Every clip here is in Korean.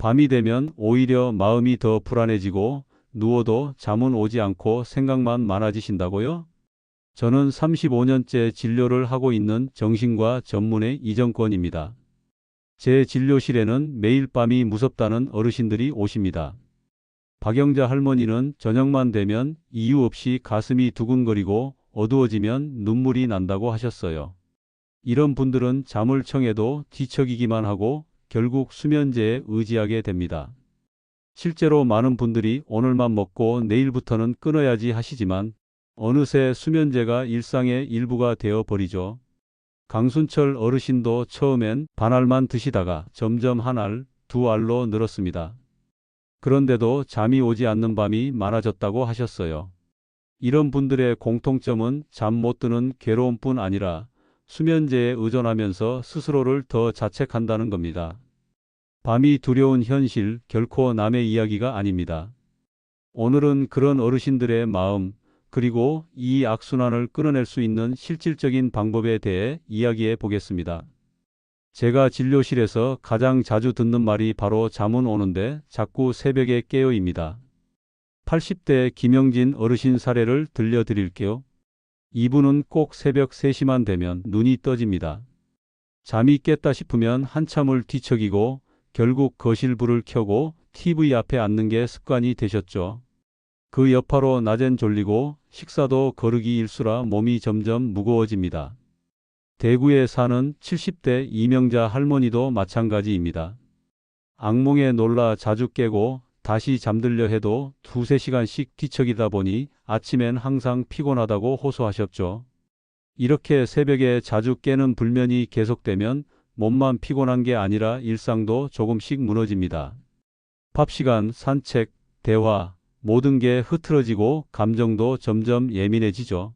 밤이 되면 오히려 마음이 더 불안해지고 누워도 잠은 오지 않고 생각만 많아지신다고요? 저는 35년째 진료를 하고 있는 정신과 전문의 이정권입니다. 제 진료실에는 매일 밤이 무섭다는 어르신들이 오십니다. 박영자 할머니는 저녁만 되면 이유 없이 가슴이 두근거리고 어두워지면 눈물이 난다고 하셨어요. 이런 분들은 잠을 청해도 뒤척이기만 하고 결국 수면제에 의지하게 됩니다. 실제로 많은 분들이 오늘만 먹고 내일부터는 끊어야지 하시지만 어느새 수면제가 일상의 일부가 되어 버리죠. 강순철 어르신도 처음엔 반알만 드시다가 점점 한 알, 두 알로 늘었습니다. 그런데도 잠이 오지 않는 밤이 많아졌다고 하셨어요. 이런 분들의 공통점은 잠 못 드는 괴로움뿐 아니라 수면제에 의존하면서 스스로를 더 자책한다는 겁니다. 밤이 두려운 현실 결코 남의 이야기가 아닙니다. 오늘은 그런 어르신들의 마음 그리고 이 악순환을 끊어낼 수 있는 실질적인 방법에 대해 이야기해 보겠습니다. 제가 진료실에서 가장 자주 듣는 말이 바로 잠은 오는데 자꾸 새벽에 깨어입니다. 80대 김영진 어르신 사례를 들려드릴게요. 이분은 꼭 새벽 3시만 되면 눈이 떠집니다. 잠이 깼다 싶으면 한참을 뒤척이고 결국 거실 불을 켜고 TV 앞에 앉는 게 습관이 되셨죠. 그 여파로 낮엔 졸리고 식사도 거르기 일수라 몸이 점점 무거워집니다. 대구에 사는 70대 이명자 할머니도 마찬가지입니다. 악몽에 놀라 자주 깨고 다시 잠들려 해도 두세 시간씩 뒤척이다 보니 아침엔 항상 피곤하다고 호소하셨죠. 이렇게 새벽에 자주 깨는 불면이 계속되면 몸만 피곤한 게 아니라 일상도 조금씩 무너집니다. 밥 시간, 산책, 대화, 모든 게 흐트러지고 감정도 점점 예민해지죠.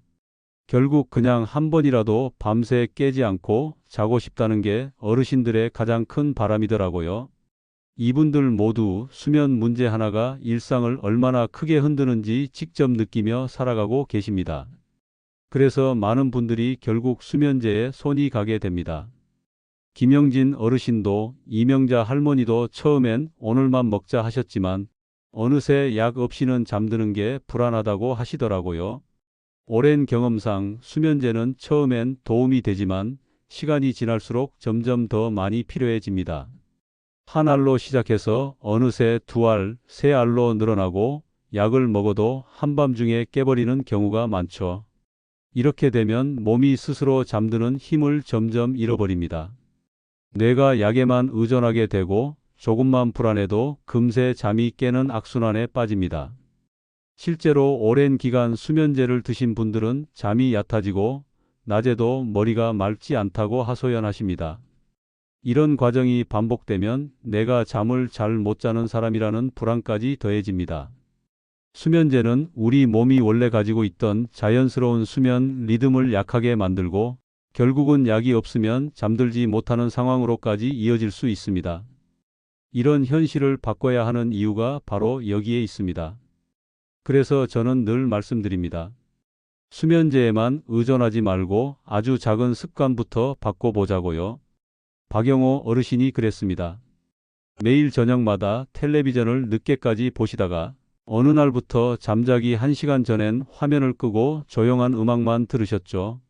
결국 그냥 한 번이라도 밤새 깨지 않고 자고 싶다는 게 어르신들의 가장 큰 바람이더라고요. 이분들 모두 수면 문제 하나가 일상을 얼마나 크게 흔드는지 직접 느끼며 살아가고 계십니다. 그래서 많은 분들이 결국 수면제에 손이 가게 됩니다. 김영진 어르신도 이명자 할머니도 처음엔 오늘만 먹자 하셨지만 어느새 약 없이는 잠드는 게 불안하다고 하시더라고요. 오랜 경험상 수면제는 처음엔 도움이 되지만 시간이 지날수록 점점 더 많이 필요해집니다. 한 알로 시작해서 어느새 두 알, 세 알로 늘어나고 약을 먹어도 한밤중에 깨버리는 경우가 많죠. 이렇게 되면 몸이 스스로 잠드는 힘을 점점 잃어버립니다. 뇌가 약에만 의존하게 되고 조금만 불안해도 금세 잠이 깨는 악순환에 빠집니다. 실제로 오랜 기간 수면제를 드신 분들은 잠이 얕아지고 낮에도 머리가 맑지 않다고 하소연하십니다. 이런 과정이 반복되면 내가 잠을 잘 못 자는 사람이라는 불안까지 더해집니다. 수면제는 우리 몸이 원래 가지고 있던 자연스러운 수면 리듬을 약하게 만들고 결국은 약이 없으면 잠들지 못하는 상황으로까지 이어질 수 있습니다. 이런 현실을 바꿔야 하는 이유가 바로 여기에 있습니다. 그래서 저는 늘 말씀드립니다. 수면제에만 의존하지 말고 아주 작은 습관부터 바꿔보자고요. 박영호 어르신이 그랬습니다. 매일 저녁마다 텔레비전을 늦게까지 보시다가 어느 날부터 잠자기 1시간 전엔 화면을 끄고 조용한 음악만 들으셨죠.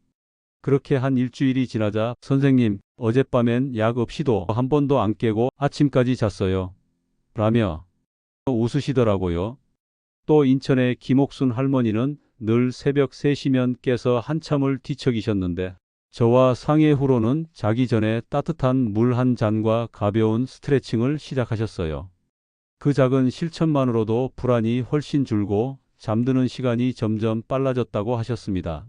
그렇게 한 일주일이 지나자 선생님, 어젯밤엔 약 없이도 한 번도 안 깨고 아침까지 잤어요. 라며 웃으시더라고요. 또 인천의 김옥순 할머니는 늘 새벽 3시면 깨서 한참을 뒤척이셨는데 저와 상해 후로는 자기 전에 따뜻한 물 한 잔과 가벼운 스트레칭을 시작하셨어요. 그 작은 실천만으로도 불안이 훨씬 줄고 잠드는 시간이 점점 빨라졌다고 하셨습니다.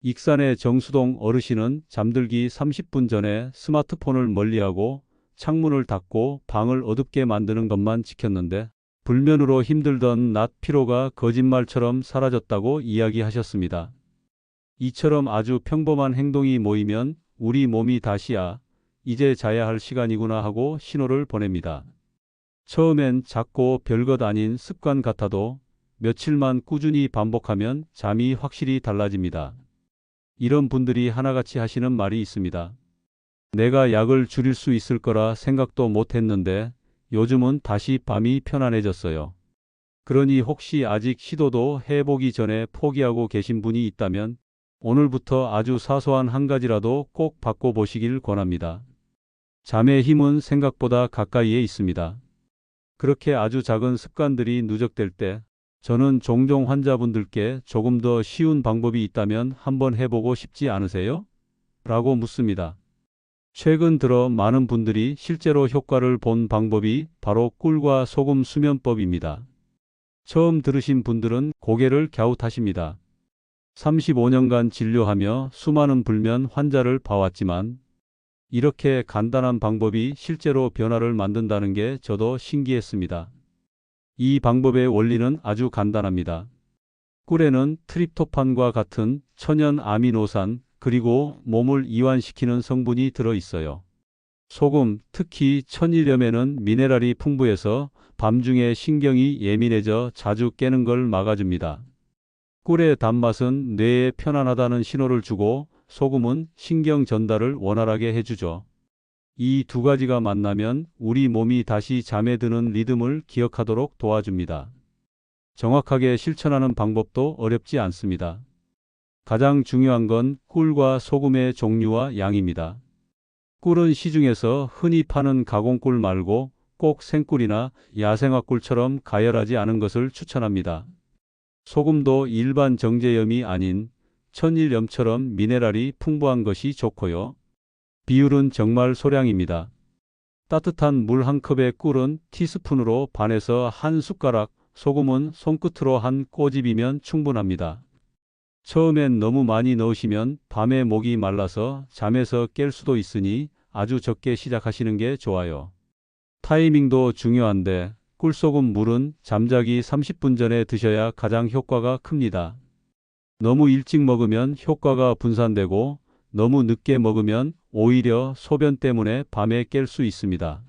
익산의 정수동 어르신은 잠들기 30분 전에 스마트폰을 멀리하고 창문을 닫고 방을 어둡게 만드는 것만 지켰는데 불면으로 힘들던 낮 피로가 거짓말처럼 사라졌다고 이야기하셨습니다. 이처럼 아주 평범한 행동이 모이면 우리 몸이 다시야 이제 자야 할 시간이구나 하고 신호를 보냅니다. 처음엔 작고 별것 아닌 습관 같아도 며칠만 꾸준히 반복하면 잠이 확실히 달라집니다. 이런 분들이 하나같이 하시는 말이 있습니다. 내가 약을 줄일 수 있을 거라 생각도 못 했는데 요즘은 다시 밤이 편안해졌어요. 그러니 혹시 아직 시도도 해보기 전에 포기하고 계신 분이 있다면 오늘부터 아주 사소한 한 가지라도 꼭 바꿔보시길 권합니다. 잠의 힘은 생각보다 가까이에 있습니다. 그렇게 아주 작은 습관들이 누적될 때 저는 종종 환자분들께 조금 더 쉬운 방법이 있다면 한번 해보고 싶지 않으세요? 라고 묻습니다. 최근 들어 많은 분들이 실제로 효과를 본 방법이 바로 꿀과 소금 수면법입니다. 처음 들으신 분들은 고개를 갸웃하십니다. 35년간 진료하며 수많은 불면 환자를 봐왔지만 이렇게 간단한 방법이 실제로 변화를 만든다는 게 저도 신기했습니다. 이 방법의 원리는 아주 간단합니다. 꿀에는 트립토판과 같은 천연 아미노산 그리고 몸을 이완시키는 성분이 들어 있어요. 소금, 특히 천일염에는 미네랄이 풍부해서 밤중에 신경이 예민해져 자주 깨는 걸 막아줍니다. 꿀의 단맛은 뇌에 편안하다는 신호를 주고 소금은 신경 전달을 원활하게 해주죠. 이 두 가지가 만나면 우리 몸이 다시 잠에 드는 리듬을 기억하도록 도와줍니다. 정확하게 실천하는 방법도 어렵지 않습니다. 가장 중요한 건 꿀과 소금의 종류와 양입니다. 꿀은 시중에서 흔히 파는 가공꿀 말고 꼭 생꿀이나 야생화꿀처럼 가열하지 않은 것을 추천합니다. 소금도 일반 정제염이 아닌 천일염처럼 미네랄이 풍부한 것이 좋고요. 비율은 정말 소량입니다. 따뜻한 물 한 컵에 꿀은 티스푼으로 반에서 한 숟가락, 소금은 손끝으로 한 꼬집이면 충분합니다. 처음엔 너무 많이 넣으시면 밤에 목이 말라서 잠에서 깰 수도 있으니 아주 적게 시작하시는 게 좋아요. 타이밍도 중요한데 꿀소금 물은 잠자기 30분 전에 드셔야 가장 효과가 큽니다. 너무 일찍 먹으면 효과가 분산되고 너무 늦게 먹으면 오히려 소변 때문에 밤에 깰 수 있습니다.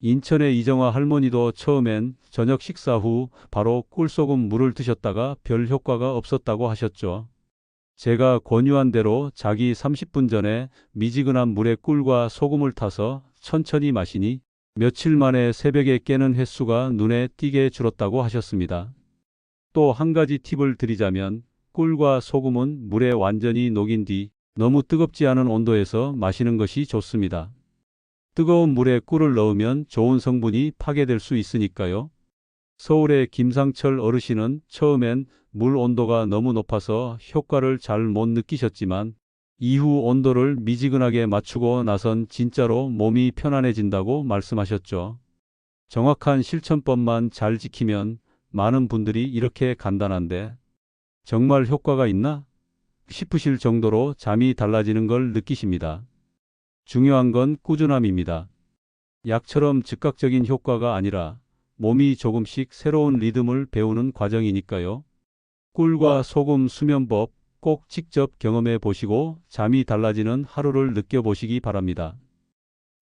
인천의 이정화 할머니도 처음엔 저녁 식사 후 바로 꿀소금 물을 드셨다가 별 효과가 없었다고 하셨죠. 제가 권유한 대로 자기 30분 전에 미지근한 물에 꿀과 소금을 타서 천천히 마시니 며칠 만에 새벽에 깨는 횟수가 눈에 띄게 줄었다고 하셨습니다. 또 한 가지 팁을 드리자면 꿀과 소금은 물에 완전히 녹인 뒤 너무 뜨겁지 않은 온도에서 마시는 것이 좋습니다. 뜨거운 물에 꿀을 넣으면 좋은 성분이 파괴될 수 있으니까요. 서울의 김상철 어르신은 처음엔 물 온도가 너무 높아서 효과를 잘 못 느끼셨지만 이후 온도를 미지근하게 맞추고 나선 진짜로 몸이 편안해진다고 말씀하셨죠. 정확한 실천법만 잘 지키면 많은 분들이 이렇게 간단한데 정말 효과가 있나? 싶으실 정도로 잠이 달라지는 걸 느끼십니다. 중요한 건 꾸준함입니다. 약처럼 즉각적인 효과가 아니라 몸이 조금씩 새로운 리듬을 배우는 과정이니까요. 꿀과 소금 수면법 꼭 직접 경험해 보시고 잠이 달라지는 하루를 느껴보시기 바랍니다.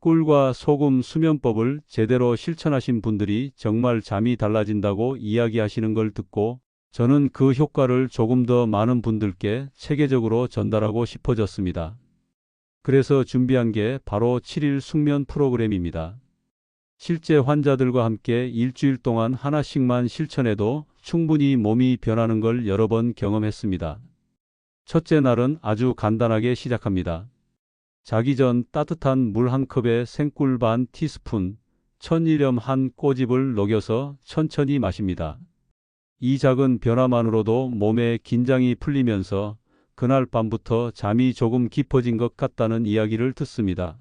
꿀과 소금 수면법을 제대로 실천하신 분들이 정말 잠이 달라진다고 이야기하시는 걸 듣고 저는 그 효과를 조금 더 많은 분들께 체계적으로 전달하고 싶어졌습니다. 그래서 준비한 게 바로 7일 숙면 프로그램입니다. 실제 환자들과 함께 일주일 동안 하나씩만 실천해도 충분히 몸이 변하는 걸 여러 번 경험했습니다. 첫째 날은 아주 간단하게 시작합니다. 자기 전 따뜻한 물 한 컵에 생꿀 반 티스푼, 천일염 한 꼬집을 녹여서 천천히 마십니다. 이 작은 변화만으로도 몸에 긴장이 풀리면서 그날 밤부터 잠이 조금 깊어진 것 같다는 이야기를 듣습니다.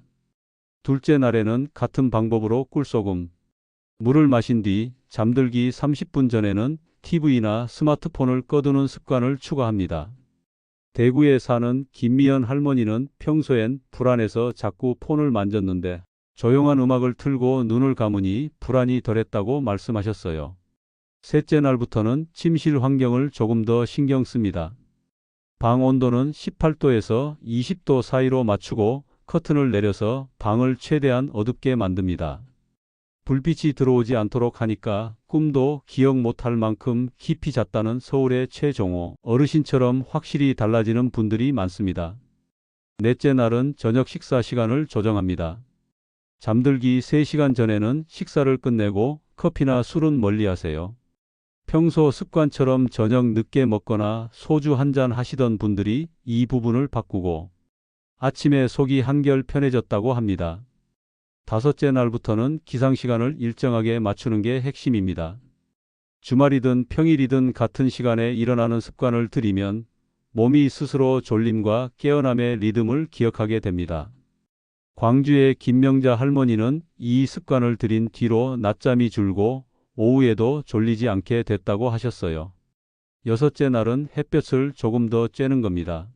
둘째 날에는 같은 방법으로 꿀소금, 물을 마신 뒤 잠들기 30분 전에는 TV나 스마트폰을 꺼두는 습관을 추가합니다. 대구에 사는 김미연 할머니는 평소엔 불안해서 자꾸 폰을 만졌는데 조용한 음악을 틀고 눈을 감으니 불안이 덜했다고 말씀하셨어요. 셋째 날부터는 침실 환경을 조금 더 신경 씁니다. 방 온도는 18도에서 20도 사이로 맞추고 커튼을 내려서 방을 최대한 어둡게 만듭니다. 불빛이 들어오지 않도록 하니까 꿈도 기억 못할 만큼 깊이 잤다는 서울의 최종호 어르신처럼 확실히 달라지는 분들이 많습니다. 넷째 날은 저녁 식사 시간을 조정합니다. 잠들기 3시간 전에는 식사를 끝내고 커피나 술은 멀리 하세요. 평소 습관처럼 저녁 늦게 먹거나 소주 한 잔 하시던 분들이 이 부분을 바꾸고 아침에 속이 한결 편해졌다고 합니다. 다섯째 날부터는 기상시간을 일정하게 맞추는 게 핵심입니다. 주말이든 평일이든 같은 시간에 일어나는 습관을 들이면 몸이 스스로 졸림과 깨어남의 리듬을 기억하게 됩니다. 광주의 김명자 할머니는 이 습관을 들인 뒤로 낮잠이 줄고 오후에도 졸리지 않게 됐다고 하셨어요. 여섯째 날은 햇볕을 조금 더 쬐는 겁니다.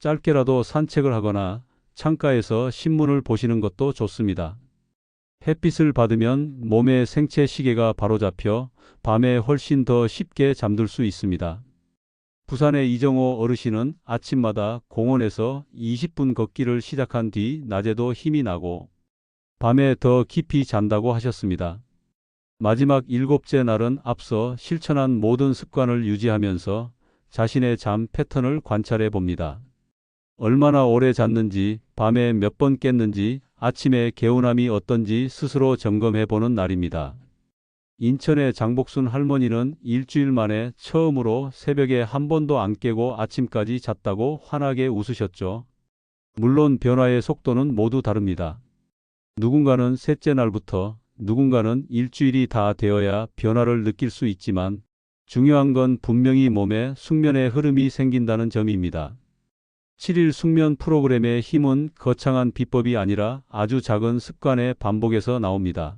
짧게라도 산책을 하거나 창가에서 신문을 보시는 것도 좋습니다. 햇빛을 받으면 몸의 생체 시계가 바로잡혀 밤에 훨씬 더 쉽게 잠들 수 있습니다. 부산의 이정호 어르신은 아침마다 공원에서 20분 걷기를 시작한 뒤 낮에도 힘이 나고 밤에 더 깊이 잔다고 하셨습니다. 마지막 일곱째 날은 앞서 실천한 모든 습관을 유지하면서 자신의 잠 패턴을 관찰해 봅니다. 얼마나 오래 잤는지, 밤에 몇 번 깼는지, 아침에 개운함이 어떤지 스스로 점검해 보는 날입니다. 인천의 장복순 할머니는 일주일 만에 처음으로 새벽에 한 번도 안 깨고 아침까지 잤다고 환하게 웃으셨죠. 물론 변화의 속도는 모두 다릅니다. 누군가는 셋째 날부터, 누군가는 일주일이 다 되어야 변화를 느낄 수 있지만 중요한 건 분명히 몸에 숙면의 흐름이 생긴다는 점입니다. 7일 숙면 프로그램의 힘은 거창한 비법이 아니라 아주 작은 습관의 반복에서 나옵니다.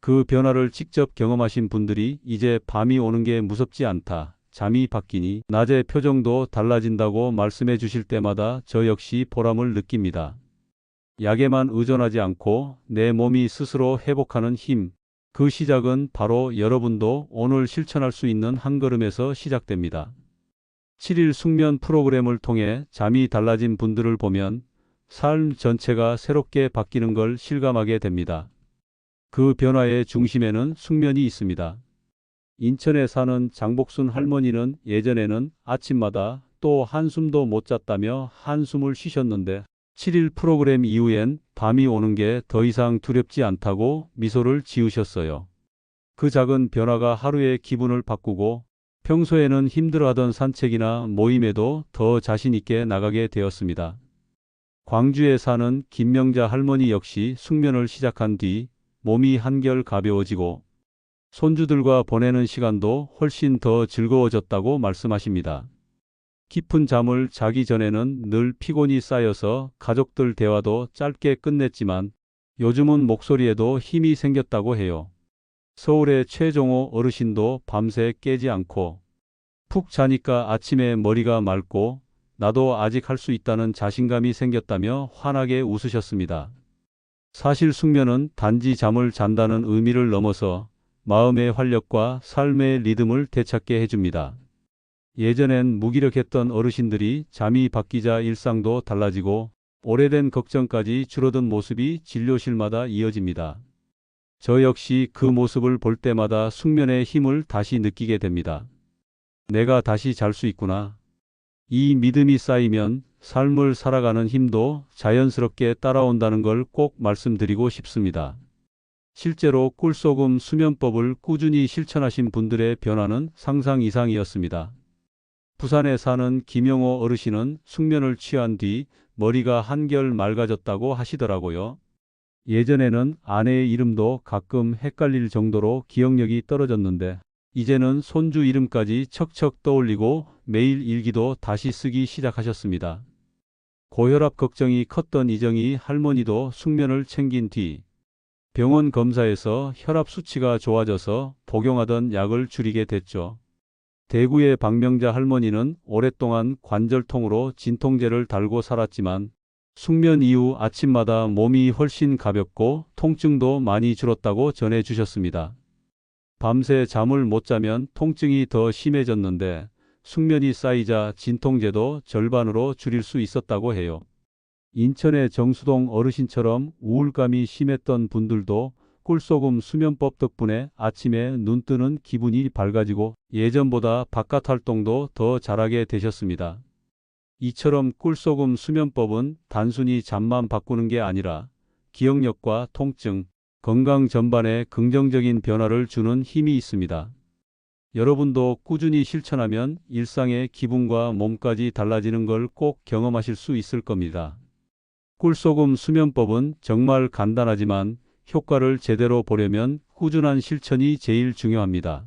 그 변화를 직접 경험하신 분들이 이제 밤이 오는 게 무섭지 않다. 잠이 바뀌니 낮의 표정도 달라진다고 말씀해 주실 때마다 저 역시 보람을 느낍니다. 약에만 의존하지 않고 내 몸이 스스로 회복하는 힘. 그 시작은 바로 여러분도 오늘 실천할 수 있는 한 걸음에서 시작됩니다. 7일 숙면 프로그램을 통해 잠이 달라진 분들을 보면 삶 전체가 새롭게 바뀌는 걸 실감하게 됩니다. 그 변화의 중심에는 숙면이 있습니다. 인천에 사는 장복순 할머니는 예전에는 아침마다 또 한숨도 못 잤다며 한숨을 쉬셨는데 7일 프로그램 이후엔 밤이 오는 게 더 이상 두렵지 않다고 미소를 지으셨어요. 그 작은 변화가 하루의 기분을 바꾸고 평소에는 힘들어하던 산책이나 모임에도 더 자신있게 나가게 되었습니다. 광주에 사는 김명자 할머니 역시 숙면을 시작한 뒤 몸이 한결 가벼워지고 손주들과 보내는 시간도 훨씬 더 즐거워졌다고 말씀하십니다. 깊은 잠을 자기 전에는 늘 피곤이 쌓여서 가족들 대화도 짧게 끝냈지만 요즘은 목소리에도 힘이 생겼다고 해요. 서울의 최종호 어르신도 밤새 깨지 않고 푹 자니까 아침에 머리가 맑고 나도 아직 할 수 있다는 자신감이 생겼다며 환하게 웃으셨습니다. 사실 숙면은 단지 잠을 잔다는 의미를 넘어서 마음의 활력과 삶의 리듬을 되찾게 해줍니다. 예전엔 무기력했던 어르신들이 잠이 바뀌자 일상도 달라지고 오래된 걱정까지 줄어든 모습이 진료실마다 이어집니다. 저 역시 그 모습을 볼 때마다 숙면의 힘을 다시 느끼게 됩니다. 내가 다시 잘 수 있구나. 이 믿음이 쌓이면 삶을 살아가는 힘도 자연스럽게 따라온다는 걸 꼭 말씀드리고 싶습니다. 실제로 꿀소금 수면법을 꾸준히 실천하신 분들의 변화는 상상 이상이었습니다. 부산에 사는 김영호 어르신은 숙면을 취한 뒤 머리가 한결 맑아졌다고 하시더라고요. 예전에는 아내의 이름도 가끔 헷갈릴 정도로 기억력이 떨어졌는데 이제는 손주 이름까지 척척 떠올리고 매일 일기도 다시 쓰기 시작하셨습니다. 고혈압 걱정이 컸던 이정희 할머니도 숙면을 챙긴 뒤 병원 검사에서 혈압 수치가 좋아져서 복용하던 약을 줄이게 됐죠. 대구의 박명자 할머니는 오랫동안 관절통으로 진통제를 달고 살았지만 숙면 이후 아침마다 몸이 훨씬 가볍고 통증도 많이 줄었다고 전해 주셨습니다. 밤새 잠을 못 자면 통증이 더 심해졌는데 숙면이 쌓이자 진통제도 절반으로 줄일 수 있었다고 해요. 인천의 정수동 어르신처럼 우울감이 심했던 분들도 꿀소금 수면법 덕분에 아침에 눈 뜨는 기분이 밝아지고 예전보다 바깥 활동도 더 잘하게 되셨습니다. 이처럼 꿀소금 수면법은 단순히 잠만 바꾸는 게 아니라 기억력과 통증, 건강 전반에 긍정적인 변화를 주는 힘이 있습니다. 여러분도 꾸준히 실천하면 일상의 기분과 몸까지 달라지는 걸 꼭 경험하실 수 있을 겁니다. 꿀소금 수면법은 정말 간단하지만 효과를 제대로 보려면 꾸준한 실천이 제일 중요합니다.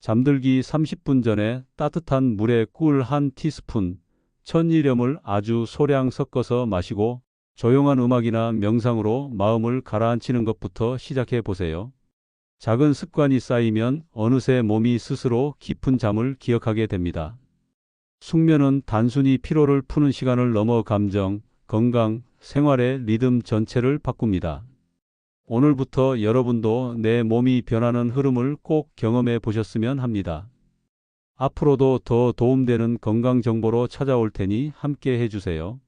잠들기 30분 전에 따뜻한 물에 꿀 한 티스푼, 천일염을 아주 소량 섞어서 마시고 조용한 음악이나 명상으로 마음을 가라앉히는 것부터 시작해 보세요. 작은 습관이 쌓이면 어느새 몸이 스스로 깊은 잠을 기억하게 됩니다. 숙면은 단순히 피로를 푸는 시간을 넘어 감정, 건강, 생활의 리듬 전체를 바꿉니다. 오늘부터 여러분도 내 몸이 변하는 흐름을 꼭 경험해 보셨으면 합니다. 앞으로도 더 도움되는 건강 정보로 찾아올 테니 함께 해주세요.